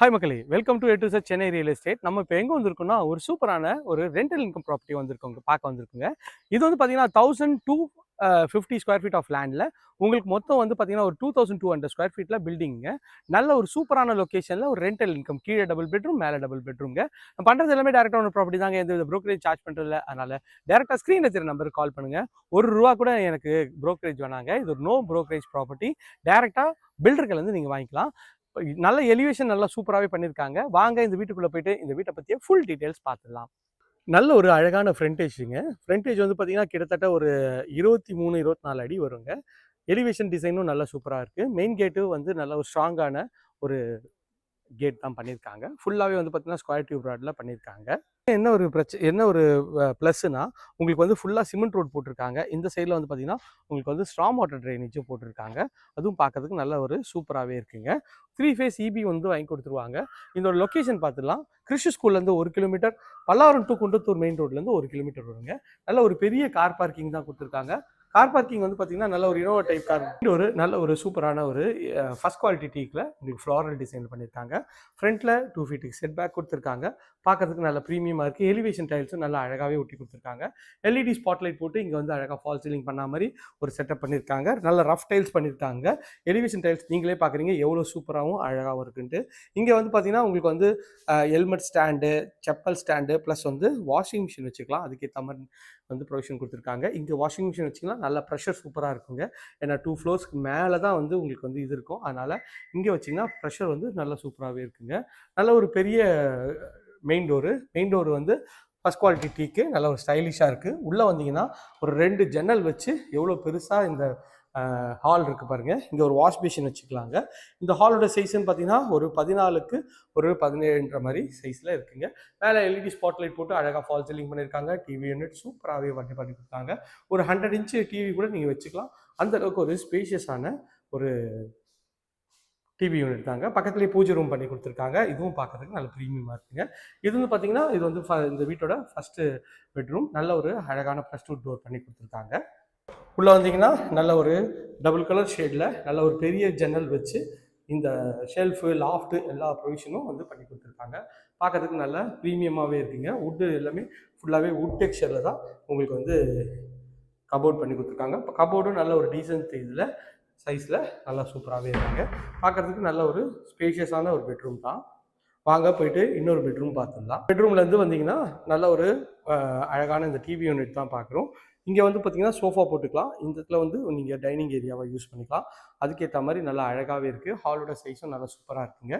Hi மக்களே. Welcome to எட்டு sir Chennai real estate நம்ம இப்போ எங்கே வந்திருக்கோம்னா ஒரு சூப்பரான ஒரு ரெண்டல் இன்கம் ப்ராப்பர்ட்டி வந்திருக்கோங்க பார்க்க வந்திருக்குங்க. இது வந்து பார்த்தீங்கன்னா thousand two fifty square feet of லேண்டில் உங்களுக்கு மொத்தம் வந்து பார்த்தீங்கன்னா ஒரு two thousand two hundred square ஃபீட்டில் பில்டிங்க நல்ல ஒரு சூப்பரான லொக்கேஷனில் ஒரு ரெண்டல் இன்கம் கீழே டபுள் பெட்ரூம் மேலே டபுள் பெட்ரூம்ங்க நம்ம பண்ணுறது எல்லாமே டேரெக்டாக ஒரு ப்ராப்பர்ட்டி தாங்க. எந்த வித ப்ரோக்கரேஜ் சார்ஜ் பண்ணுறதில்ல அதனால் டேரெக்டாக ஸ்க்ரீன் தெரிய நம்பருக்கு கால் பண்ணுங்கள் ஒரு ரூபா கூட எனக்கு ப்ரோக்கரேஜ் வேணாங்க. இது ஒரு நோ ப்ரோக்கரேஜ் ப்ராப்பர்ட்டி டேரெக்டாக பில்டர்கள்லேருந்து நீங்கள் வாங்கிக்கலாம். நல்ல எலிவேஷன் நல்லா சூப்பராகவே பண்ணியிருக்காங்க வாங்க இந்த வீட்டுக்குள்ளே போயிட்டு இந்த வீட்டை பற்றிய ஃபுல் டீட்டெயில்ஸ் பார்த்துடலாம். நல்ல ஒரு அழகான ஃப்ரண்டேஜுங்க ஃப்ரண்டேஜ் வந்து பார்த்தீங்கன்னா கிட்டத்தட்ட ஒரு இருபத்தி மூணு இருபத்தி நாலு அடி வருங்க. எலிவேஷன் டிசைனும் நல்லா சூப்பராக இருக்குது மெயின் கேட்டும் வந்து நல்ல ஒரு ஸ்ட்ராங்கான ஒரு கேட் தான் பண்ணியிருக்காங்க. ஃபுல்லாகவே வந்து பார்த்தீங்கன்னா ஸ்கொயர் டியூப் ராடில் பண்ணியிருக்காங்க. என்ன ஒரு பிரச்சனை என்ன ஒரு ப்ளஸ்னா உங்களுக்கு வந்து ஃபுல்லாக சிமெண்ட் ரோட் போட்டிருக்காங்க. இந்த சைடில் வந்து பார்த்தீங்கன்னா உங்களுக்கு வந்து ஸ்ட்ராங் வாட்டர் ட்ரைனேஜும் போட்டிருக்காங்க. அதுவும் பார்க்கறதுக்கு நல்ல ஒரு சூப்பராகவே இருக்குங்க. த்ரீ ஃபேஸ் இபி வந்து வாங்கி கொடுத்துருவாங்க. இதோட லொக்கேஷன் பார்த்துலாம் கிறிஸ்து ஸ்கூல்லேருந்து ஒரு kilometre Pallavaram to Kundrathur main ரோட்லேருந்து ஒரு கிலோமீட்டர் வருங்க. நல்ல ஒரு பெரிய கார் பார்க்கிங் தான் கொடுத்துருக்காங்க. கார் பார்க்கிங் வந்து பார்த்தீங்கன்னா நல்ல ஒரு இனோவா டைப் கார் ஒரு நல்ல ஒரு சூப்பரான ஒரு ஃபஸ்ட் குவாலிட்டி டீக்கில் உங்களுக்கு ஃப்ளாரல் டிசைன் பண்ணியிருக்காங்க. ஃப்ரண்ட்டில் டூ ஃபீட்டுக்கு செட் பேக் கொடுத்துருக்காங்க. பார்க்கறதுக்கு நல்ல ப்ரீமியமாக இருக்குது எலிவேஷன் டைல்ஸும் நல்லா அழகாகவே ஒட்டி கொடுத்துருக்காங்க. எல்இடி ஸ்பாட்லைட் போட்டு இங்கே வந்து அழகாக ஃபால் சீலிங் பண்ண மாதிரி ஒரு செட்டப் பண்ணியிருக்காங்க. நல்ல ரஃப் டைல்ஸ் பண்ணியிருக்காங்க. எலிவேஷன் டைல்ஸ் நீங்களே பார்க்குறீங்க எவ்வளோ சூப்பராகவும் அழகாகவும் இருக்குன்ட்டு. இங்கே வந்து பார்த்தீங்கன்னா உங்களுக்கு வந்து helmet stand chappal stand plus வந்து வாஷிங் மிஷின் வச்சுக்கலாம். அதுக்கேற்ற மாதிரி வந்து ப்ரொவிஷன் கொடுத்துருக்காங்க. இங்கே வாஷிங் மிஷின் வச்சிங்கன்னா நல்லா ப்ரெஷர் சூப்பராக இருக்குங்க. ஏன்னா டூ ஃப்ளோர்ஸ்க்கு மேலே தான் வந்து உங்களுக்கு வந்து இது இருக்கும். அதனால் இங்கே வச்சிங்கன்னா ப்ரெஷர் வந்து நல்லா சூப்பராகவே இருக்குங்க. நல்ல ஒரு பெரிய மெயின் டோரு மெயின் டோர் வந்து ஃபஸ்ட் குவாலிட்டி டீக்கு நல்ல ஒரு ஸ்டைலிஷாக இருக்குது உள்ளே வந்தீங்கன்னா ஒரு ரெண்டு ஜன்னல் வச்சு எவ்வளோ பெருசாக இந்த ஹால் இருக்குது பாருங்கள் இங்கே ஒரு வாஷ் மிஷின் வச்சுக்கலாங்க. இந்த ஹாலோட சைஸ்ன்னு பார்த்தீங்கன்னா ஒரு பதினாலுக்கு ஒரு பதினேழுன்ற மாதிரி சைஸில் இருக்குங்க. மேலே எல்இடி ஸ்பாட்லைட் போட்டு அழகாக ஃபால் சீலிங் பண்ணியிருக்காங்க டிவி யூனிட் சூப்பராகவே வண்டி பண்ணி கொடுத்தாங்க. ஒரு ஹண்ட்ரட் இன்ச்சு டிவி கூட நீங்கள் வச்சுக்கலாம். அந்த அளவுக்கு ஒரு ஸ்பேஷியஸான ஒரு டிவி யூனிட் தாங்க. பக்கத்துலேயே பூஜை ரூம் பண்ணி கொடுத்துருக்காங்க. இதுவும் பார்க்கறதுக்கு நல்ல ப்ரீமியமாக இருக்குங்க. இது வந்து பார்த்தீங்கன்னா இது வந்து ஃப- இந்த வீட்டோட ஃபஸ்ட்டு பெட்ரூம் நல்ல ஒரு அழகான ப்ளஸ் டூ டோர் பண்ணி கொடுத்துருக்காங்க. உள்ளே வந்தீங்கன்னா நல்ல ஒரு டபுள் கலர் ஷேடில் நல்ல ஒரு பெரிய ஜன்னல் வச்சு இந்த ஷெல்ஃபு லாஃப்ட்டு எல்லா ப்ரொவிஷனும் வந்து பண்ணி கொடுத்துருக்காங்க. பார்க்கறதுக்கு நல்ல ப்ரீமியமாகவே இருக்குங்க. வுட்டு எல்லாமே ஃபுல்லாகவே வுட் டெக்ஸ்டரில் தான் உங்களுக்கு வந்து கபோர்ட் பண்ணி கொடுத்துருக்காங்க. இப்போ கபோர்டும் நல்ல ஒரு டீசன்ட் இதில் சைஸில் நல்லா சூப்பராகவே இருக்குங்க. பார்க்கறதுக்கு நல்ல ஒரு ஸ்பேஷியஸான ஒரு பெட்ரூம் தான். வாங்க போயிட்டு இன்னொரு பெட்ரூம் பார்த்துடலாம். பெட்ரூம்லேருந்து வந்தீங்கன்னா நல்ல ஒரு அழகான இந்த டிவி யூனிட் தான் பார்க்குறோம். இங்கே வந்து பார்த்தீங்கன்னா சோஃபா போட்டுக்கலாம். இந்த இடத்துல வந்து நீங்கள் டைனிங் ஏரியாவை யூஸ் பண்ணிக்கலாம். அதுக்கேற்ற மாதிரி நல்லா அழகாகவே இருக்குது ஹாலோட சைஸும் நல்லா சூப்பராக இருக்குங்க.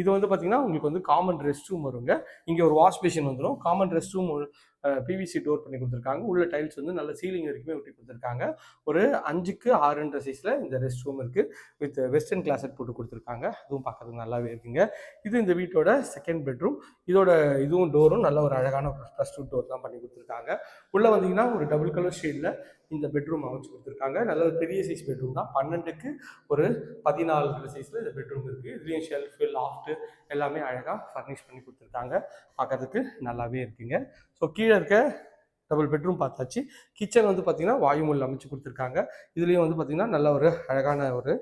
இது வந்து பார்த்தீங்கன்னா உங்களுக்கு வந்து காமன் ரெஸ்ட் ரூம் வருங்க. இங்கே ஒரு வாஷ் பேஷன் வந்துடும் common rest room PVC door பண்ணி கொடுத்துருக்காங்க. உள்ள டைல்ஸ் வந்து நல்ல சீலிங் வரைக்குமே ஒட்டி கொடுத்துருக்காங்க. ஒரு அஞ்சுக்கு ஆறுன்ற சைஸில் இந்த ரெஸ்ட் ரூம் இருக்குது வித் வெஸ்டர்ன் கிளாஸட் போட்டு கொடுத்துருக்காங்க. அதுவும் பார்க்கறதுக்கு நல்லாவே இருக்குங்க. இது இந்த வீட்டோட செகண்ட் பெட்ரூம் இதோட இதுவும் டோரும் நல்ல ஒரு அழகான ப்ளஸ் டூ டோர் தான் பண்ணி கொடுத்துருக்காங்க. உள்ளே வந்தீங்கன்னா ஒரு டபுள் கலர் ஷேடில் இந்த பெட்ரூம் அமைச்சு கொடுத்துருக்காங்க. நல்ல ஒரு பெரிய சைஸ் பெட்ரூம் தான். பன்னெண்டுக்கு ஒரு பதினாலு சைஸில் இந்த பெட்ரூம் இருக்குது இதுலேயும் ஷெல்ஃபு லாஃப்ட்டு எல்லாமே அழகாக ஃபர்னிஷ் பண்ணி கொடுத்துருக்காங்க. பார்க்கறதுக்கு நல்லாவே இருக்குங்க. ஸோ கீழே இருக்க டபுள் பெட்ரூம் பார்த்தாச்சு. கிச்சன் வந்து பார்த்திங்கன்னா வாயுமூல் அமைச்சு கொடுத்துருக்காங்க. இதுலேயும் வந்து பார்த்திங்கன்னா நல்ல ஒரு அழகான ஒரு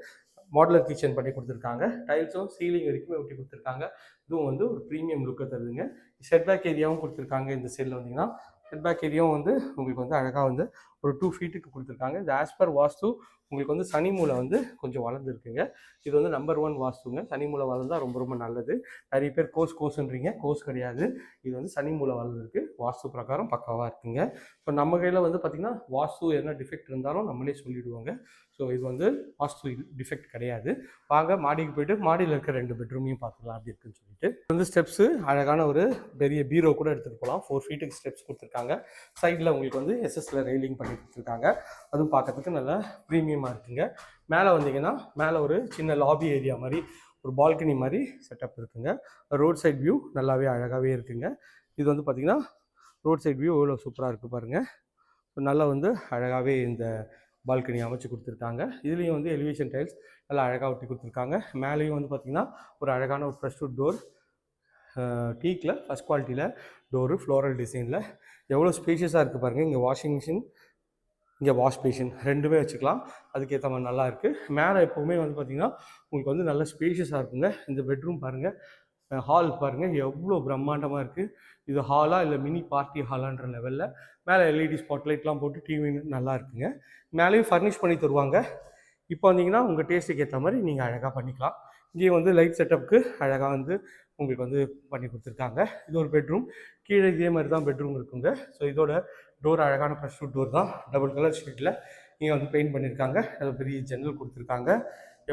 மாடலர் கிச்சன் பண்ணி கொடுத்துருக்காங்க. டைல்ஸும் சீலிங் வரைக்குமே ஒட்டி கொடுத்துருக்காங்க. இதுவும் வந்து ஒரு ப்ரீமியம் லுக்கை தருதுங்க. செட்பேக் ஏரியாவும் கொடுத்துருக்காங்க. இந்த சைடில் வந்தீங்கன்னா செட்பேக் ஏரியாவும் வந்து உங்களுக்கு வந்து அழகாக வந்து ஒரு டூ ஃபீட்டுக்கு கொடுத்துருக்காங்க. இது ஆஸ் பர் வாஸ்து உங்களுக்கு வந்து சனி மூலை வந்து கொஞ்சம் வளர்ந்துருக்குங்க. இது வந்து நம்பர் ஒன் வாஸ்துங்க. சனி மூலை வளர்ந்தா ரொம்ப ரொம்ப நல்லது. நிறைய பேர் கோஸ் கோஸ்ன்றீங்க கோஸ் கிடையாது. இது வந்து சனி மூலை வளர்ந்துருக்கு. வாஸ்து பிரகாரம் பக்காவாக இருக்குங்க. ஸோ நம்ம கையில் வந்து பார்த்திங்கன்னா வாஸ்து என்ன டிஃபெக்ட் இருந்தாலும் நம்மளே சொல்லிவிடுவோங்க ஸோ இது வந்து வாஸ்து டிஃபெக்ட் கிடையாது. வாங்க மாடிக்கு போயிட்டு மாடியில் இருக்கிற ரெண்டு பெட்ரூமையும் பார்த்துக்கலாம் அப்படி இருக்குன்னு சொல்லிட்டு. இது வந்து ஸ்டெப்ஸு அழகான ஒரு பெரிய பீரோ கூட எடுத்துகிட்டு போகலாம் ஃபோர் ஃபீட்டுக்கு ஸ்டெப்ஸ் கொடுத்துருக்காங்க. சைடில் உங்களுக்கு வந்து எஸ்எஸ்ல ரெயிலிங் பண்ணி கொடுத்துருக்காங்க அதுவும் பார்க்கறதுக்கு நல்லா ப்ரீமியமாக இருக்குங்க. மேலே வந்தீங்கன்னா மேலே ஒரு சின்ன லாபி ஏரியா மாதிரி ஒரு பால்கனி மாதிரி செட்டப் இருக்குங்க. ரோட் சைட் வியூ நல்லாவே அழகாகவே இருக்குங்க. இது வந்து பார்த்திங்கன்னா ரோட் சைட் வியூ எவ்வளோ சூப்பராக இருக்குது பாருங்கள் நல்லா வந்து அழகாகவே இந்த பால்கனி அமைச்சு கொடுத்துருக்காங்க. இதுலேயும் வந்து எலிவேஷன் டைல்ஸ் நல்லா அழகாக ஒட்டி கொடுத்துருக்காங்க. மேலேயும் வந்து பார்த்திங்கன்னா ஒரு அழகான ஒரு ப்ரெஷ் டோர் டீக்கில் ஃபஸ்ட் குவாலிட்டியில் டோரு ஃப்ளோரல் டிசைனில் எவ்வளோ ஸ்பேஷியஸாக இருக்குது பாருங்கள் இங்கே வாஷிங் மிஷின் இங்கே வாஷ் பேஷன் ரெண்டுமே வச்சுக்கலாம். அதுக்கேற்ற மாதிரி நல்லா இருக்குது மேலே எப்போவுமே வந்து பார்த்திங்கன்னா உங்களுக்கு வந்து நல்ல ஸ்பேஷியஸாக இருக்குங்க. இந்த பெட்ரூம் பாருங்கள் ஹால் பாருங்கள் எவ்வளோ பிரம்மாண்டமாக இருக்குது இது ஹாலா இல்லை மினி பார்ட்டி ஹாலான்ற லெவலில் மேலே எல்இடி ஸ்பாட்லைட்லாம் போட்டு டிவி நல்லா இருக்குங்க. மேலேயும் ஃபர்னிஷ் பண்ணி தருவாங்க. இப்போ வந்தீங்கன்னா உங்கள் டேஸ்ட்டுக்கு ஏற்ற மாதிரி நீங்கள் அழகாக பண்ணிக்கலாம். இங்கேயும் வந்து லைட் செட்டப்புக்கு அழகாக வந்து உங்களுக்கு வந்து பண்ணி கொடுத்துருக்காங்க. இது ஒரு பெட்ரூம் கீழே இதே மாதிரி தான் பெட்ரூம் இருக்குங்க. ஸோ இதோட டோர் அழகான ப்ரெஷ் டோர் தான். டபுள் கலர் ஷீட்டில் இங்கே வந்து பெயிண்ட் பண்ணியிருக்காங்க அது பெரிய ஜன்னல் கொடுத்துருக்காங்க.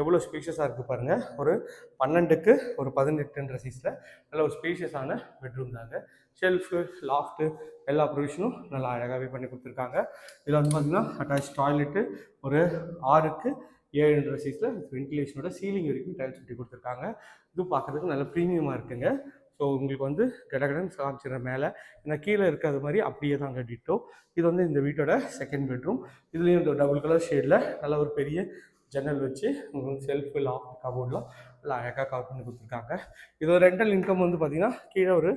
எவ்வளோ ஸ்பேஷியஸாக இருக்குது பாருங்கள் ஒரு பன்னெண்டுக்கு ஒரு பதினெட்டுன்ற சைஸில் நல்ல ஒரு ஸ்பேஷியஸான பெட்ரூம் தாங்க. ஷெல்ஃபு லாஃப்ட்டு எல்லா ப்ரொவிஷனும் நல்லா அழகாகவே பண்ணி கொடுத்துருக்காங்க. இதில் வந்து பார்த்திங்கன்னா அட்டாச் டாய்லெட்டு ஒரு ஆறுக்கு ஏழுன்ற சைஸில் வென்டிலேஷனோட சீலிங் வரைக்கும் டைல்ஸ் ஒட்டி கொடுத்துருக்காங்க. இது பார்க்குறதுக்கு நல்ல ப்ரீமியமாக இருக்குங்க. ஸோ உங்களுக்கு வந்து கடகடன் காமிச்சிடுற மேலே ஏன்னா கீழே இருக்கிறது மாதிரி அப்படியே தான் கட்டிட்டோம் இது வந்து இந்த வீட்டோட செகண்ட் பெட்ரூம் இதுலேயும் இந்த டபுள் கலர் ஷேடில் நல்ல ஒரு பெரிய ஜன்னல் வச்சு உங்களுக்கு செல்ஃபு லாஃப்ட் கபோர்ட்லாம் நல்லா அழகாக கவர் பண்ணி கொடுத்துருக்காங்க. இதோட ரெண்டல் இன்கம் வந்து பார்த்திங்கன்னா கீழே ஒரு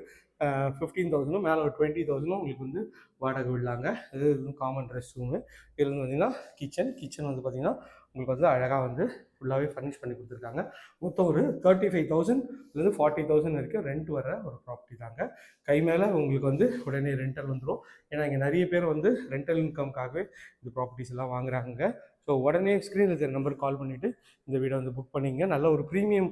ஃபிஃப்டீன் தௌசண்டும் மேலே ஒரு டுவெண்ட்டி தௌசண்டும் உங்களுக்கு வந்து வாடகை விடலாங்க. இது காமன் ரெஸ்ட் ரூமு இது வந்து பார்த்திங்கன்னா கிச்சன் கிச்சன் வந்து பார்த்திங்கன்னா உங்களுக்கு வந்து அழகாக வந்து ஃபுல்லாகவே ஃபர்னிஷ் பண்ணி கொடுத்துருக்காங்க. மொத்தம் ஒரு தேர்ட்டி ஃபைவ் தௌசண்ட்லேருந்து ஃபார்ட்டி தௌசண்ட் வரைக்கும் ரெண்ட் வர ஒரு ப்ராப்பர்ட்டி தாங்க. கை மேலே உங்களுக்கு வந்து உடனே ரெண்டல் வந்துடும் ஏன்னா இங்கே நிறைய பேர் வந்து ரெண்டல் இன்கம்காகவே இந்த ப்ராப்பர்ட்டிஸ் எல்லாம் வாங்குறாங்க. ஸோ உடனே ஸ்க்ரீனில் இருக்கிற நம்பர் கால் பண்ணிவிட்டு இந்த வீடை வந்து புக் பண்ணிங்க. நல்ல ஒரு ப்ரீமியம்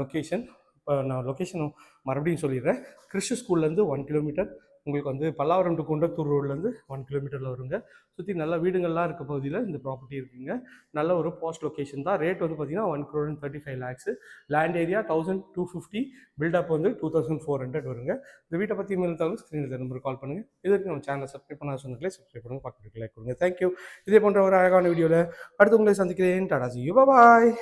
லொக்கேஷன் இப்போ நான் லொக்கேஷன் மறுபடியும் சொல்லிடுறேன். கிறிஸ்து ஸ்கூல்லேருந்து ஒன் கிலோமீட்டர் உங்களுக்கு வந்து பல்லாவரம் டு குண்டத்தூர் ரோட்லேருந்து ஒன் கிலோமீட்டரில் வருங்க. சுற்றி நல்ல வீடுங்கள்லாம் இருக்க பகுதியில் இந்த ப்ராப்பர்ட்டி இருக்குங்க. நல்ல ஒரு போஸ்ட் லொக்கேஷன் தான். ரேட் வந்து பார்த்தீங்கன்னா one crore thirty five lakhs land area thousand two fifty built up வந்து டூ தௌசண்ட் ஃபோர் ஹண்ட்ரட் வருங்க. இந்த வீட்டை பற்றி மேலும் தகவல் ஸ்க்ரீனில் நம்பர் கால் பண்ணுங்கள் இதுக்கு நம்ம சேனலை சப்ஸ்கிரைப் பண்ண சொன்னங்களே சப்ஸ்கிரைப் பண்ணுங்க. பக்கத்துக்கு லைக் கொடுங்க. தேங்க்யூ இதே போன்ற ஒரு அழகான வீடியோவில் அடுத்து உங்களை சந்திக்கிறேன். டாடா ஜி பாய்